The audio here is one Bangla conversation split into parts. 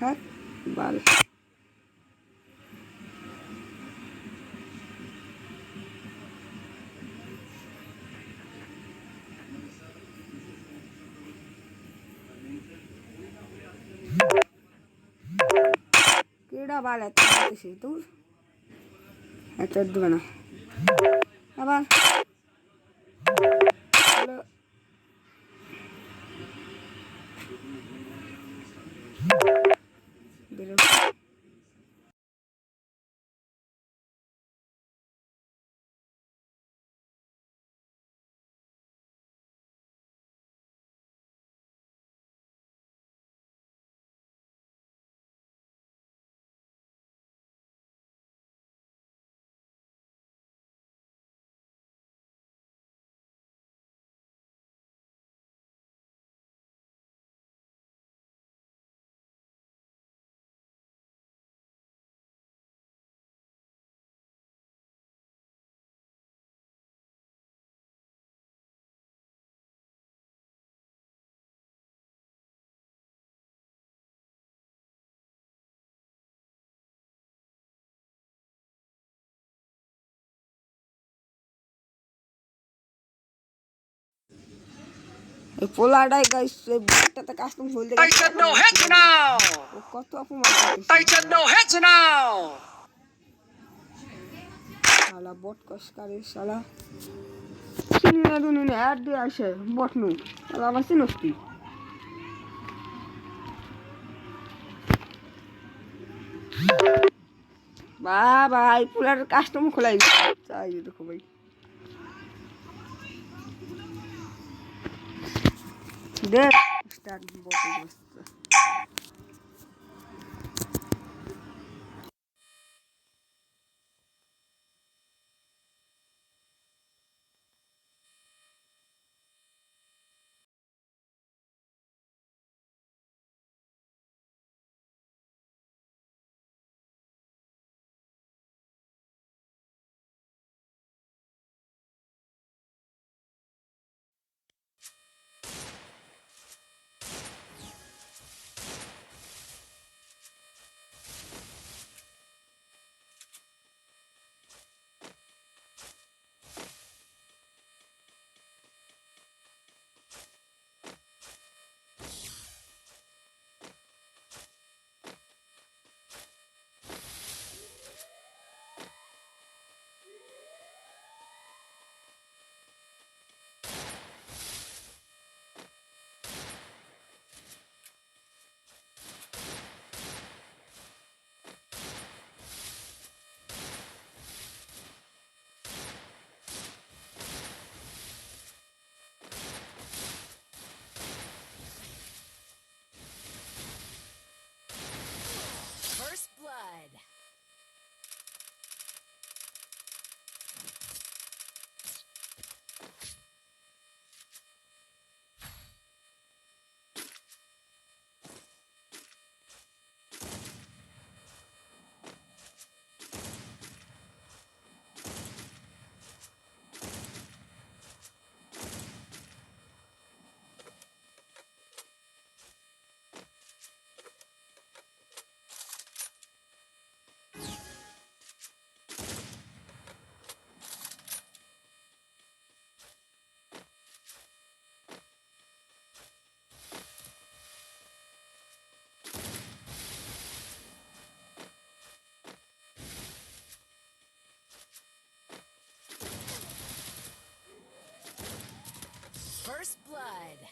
हर हाँ? बाल बाल है दूर अच्छा, दूर बना अब এই পোলাটাই গাইস এই বুকটাতে কাস্টম দেখে নাও কত অপমান নাও শালা বট কসকারে শালা চিনি না দুনি না অ্যাড দিয়ে আসে বট নু শালা আমার চিনোস তুই বাবা এই পোলার কাস্টম খোলাই চাই দেখো ভাই Де штат боку? blood.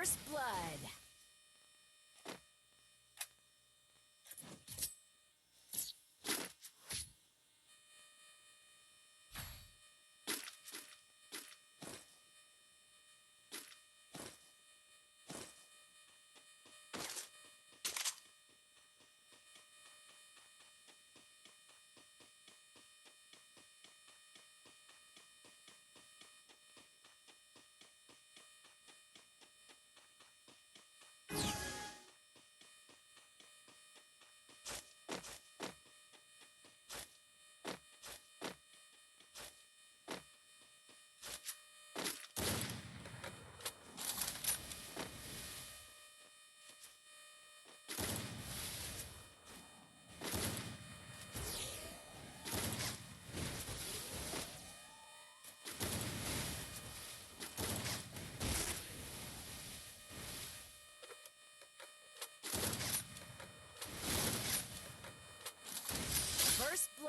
First Blood.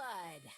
blood.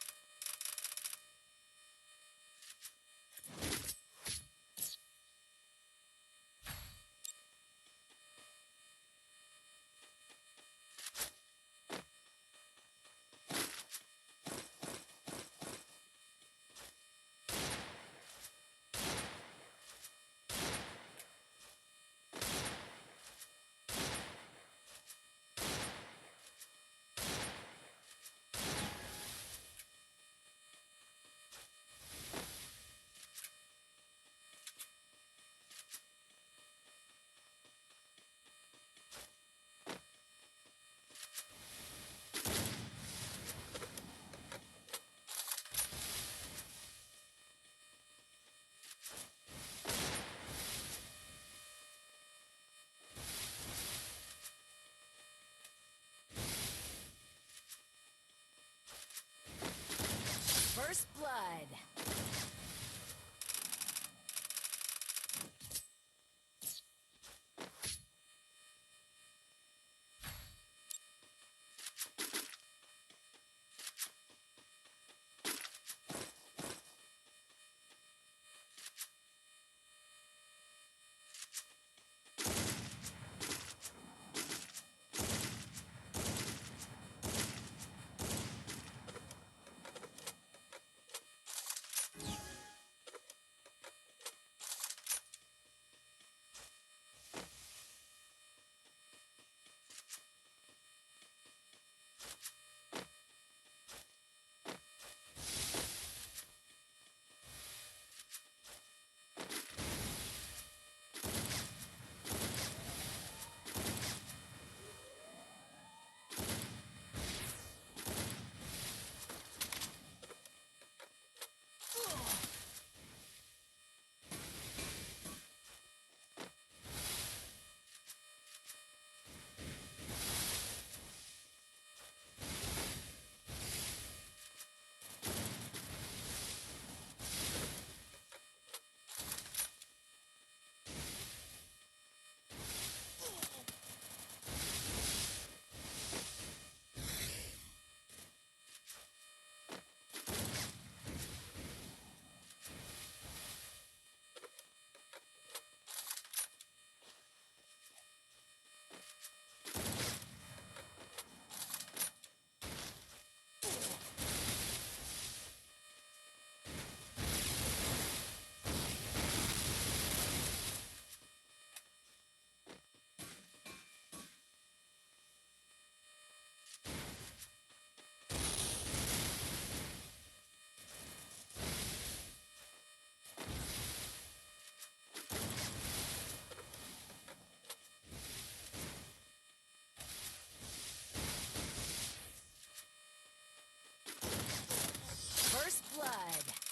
blood.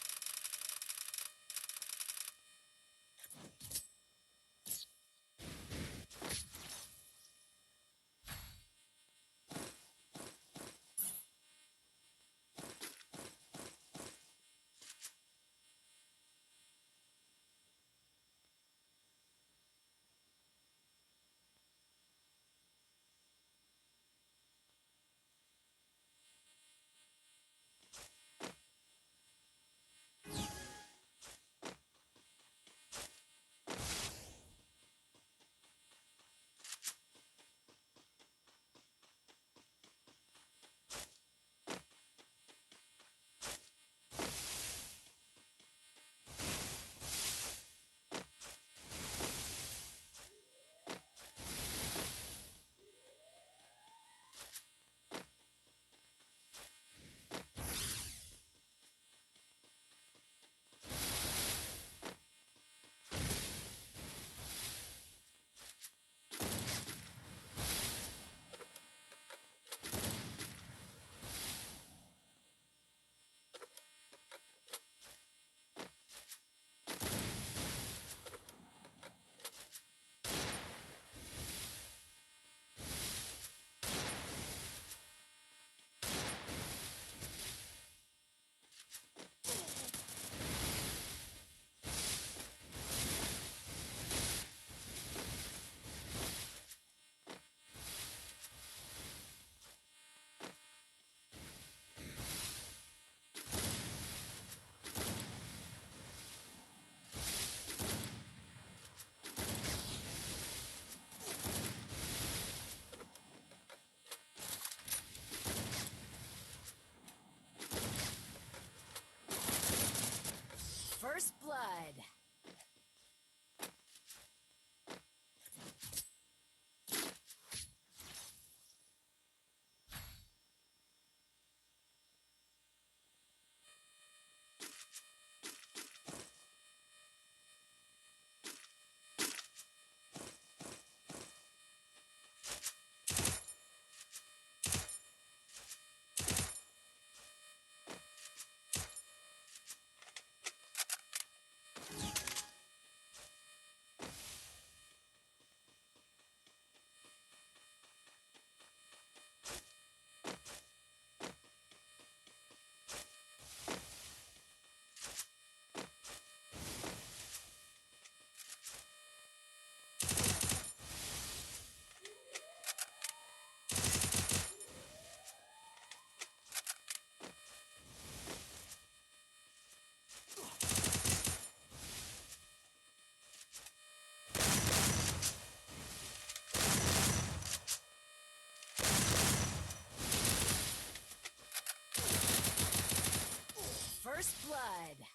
First Blood.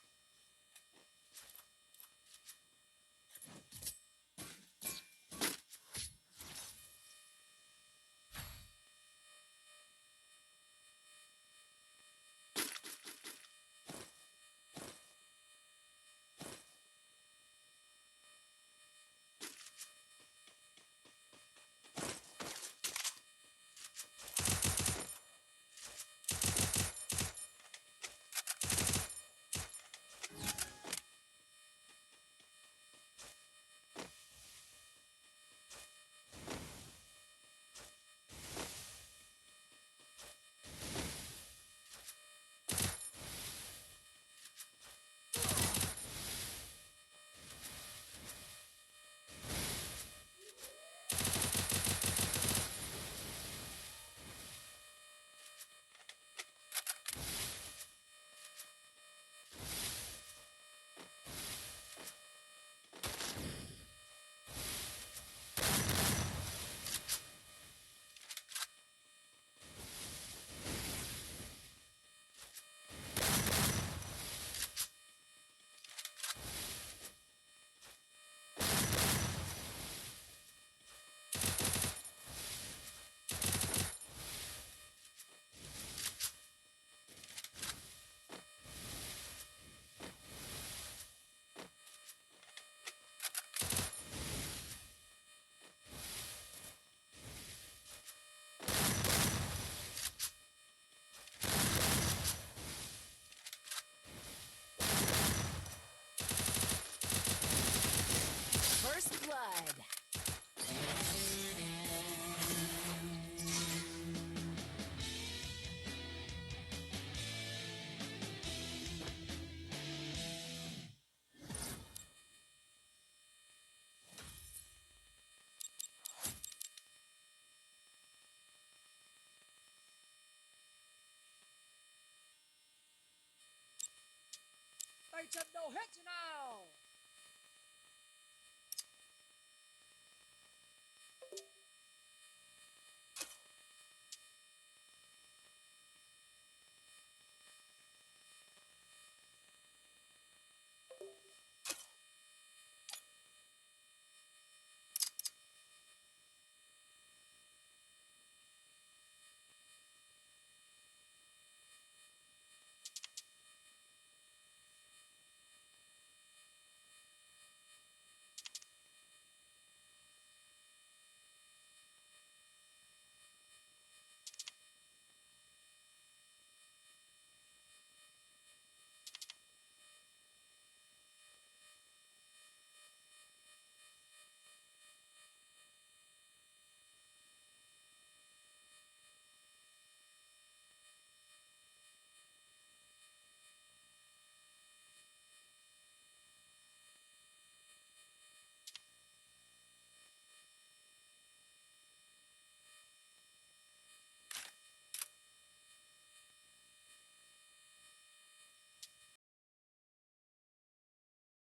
church of Dohetina.